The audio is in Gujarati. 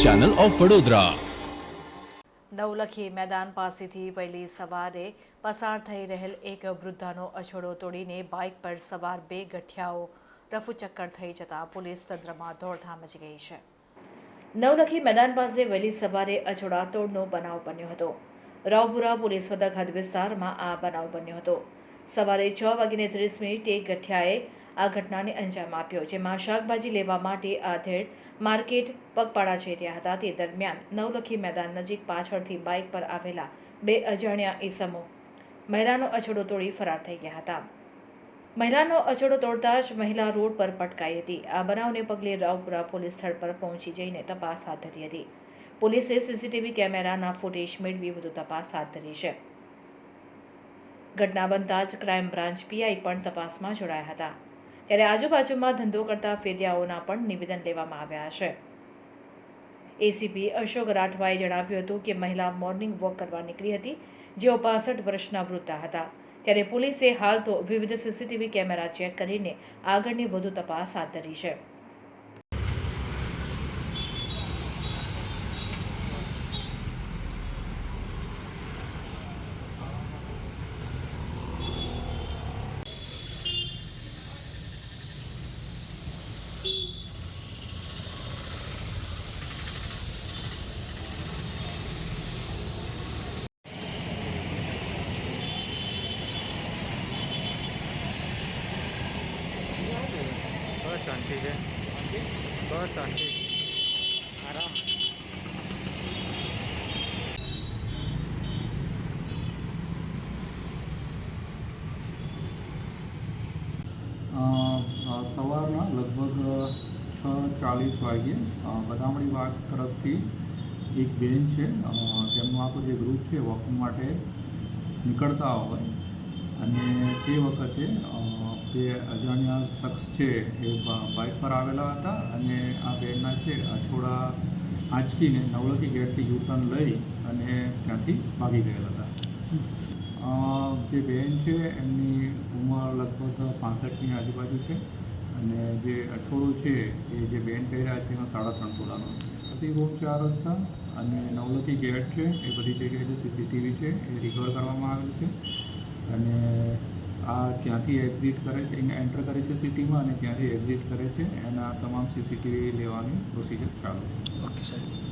Channel of Vadodara. નવલખી મેદાન પાસેથી વહેલી સવારે પસાર થઈ રહેલ એક વૃદ્ધાનો અછોડો તોડીને બાઇક પર સવાર બે ગઠિયાઓ રફુચક્કર થઈ જતા પોલીસ તંત્રમાં દોડધામ મચી ગઈ છે. નવલખી મેદાન પાસે વહેલી સવારે અછોડા તોડનો બનાવ બન્યો હતો. રાવપુરા પોલીસ મથક હદ વિસ્તારમાં આ બનાવ બન્યો હતો. સવારે છ વાગીને ત્રીસ મિનિટે ગઠિયાએ આ ઘટનાને અંજામ આપ્યો, જેમાં શાકભાજી લેવા માટે આધેડ માર્કેટ પગપાળા જઈ રહ્યા હતા. તે દરમિયાન નવલખી મેદાન નજીક પાછળથી બાઇક પર આવેલા બે અજાણ્યા ઈસમો મહિલાનો અછડો તોડી ફરાર થઈ ગયા હતા. મહિલાનો અછડો તોડતા જ મહિલા રોડ પર પટકાઈ હતી. આ બનાવને પગલે રાવપુરા પોલીસ સ્થળ પર પહોંચી જઈને તપાસ હાથ ધરી હતી. પોલીસે સીસીટીવી કેમેરાના ફૂટેજ મેળવી વધુ તપાસ હાથ ધરી છે. ઘટના બનતા જ ક્રાઇમ બ્રાન્ચ પીઆઈ પણ તપાસમાં જોડાયા હતા. ત્યારે આજુબાજુમાં ધંધો કરતા ફેરિયાઓના પણ નિવેદન લેવામાં આવ્યા છે. એસીપી અશોક રાઠવાએ જણાવ્યું હતું કે મહિલા મોર્નિંગ વોક કરવા નીકળી હતી, જેઓ પાસઠ વર્ષના વૃદ્ધા હતા. ત્યારે પોલીસે હાલ તો વિવિધ સીસીટીવી કેમેરા ચેક કરીને આગળની વધુ તપાસ હાથ ધરી છે. બસ શાંતિ છે. બસ શાંતિ. આરામ. સવારના લગભગ છ ચાલીસ વાગ્યે બદામણી બદામડી વાગ તરફથી એક બેન છે. તેમનું આખું જે ગ્રુપ છે વોકિંગ માટે નીકળતા હોય. અને તે વખતે બે અજાણ્યા શખ્સ છે એ બાઇક પર આવેલા હતા અને આ બેનના છે અછોડા આંચકીને નવલખી ગેટથી યુટર્ન લઈ અને ત્યાંથી ભાગી ગયેલા હતા. જે બેન છે એમની ઉંમર લગભગ પાસઠની આજુબાજુ છે અને જે અછોડું છે એ જે બેન કહી રહ્યા છે એનો સાડા ત્રણ તોલાનો સી રોડ ચાર રસ્તા અને નવલખી ગેટ છે એ બધી જગ્યાએ જે સીસીટીવી છે એ રિકવર કરવામાં આવેલ છે. અને આ ક્યાંથી એક્ઝિટ કરે છે? એન્ટર કરે છે સિટીમાં અને ક્યાંથી એક્ઝિટ કરે છે? એના તમામ સીસીટીવી લેવાની પ્રોસિજર ચાલુ છે. ઓકે સાહેબ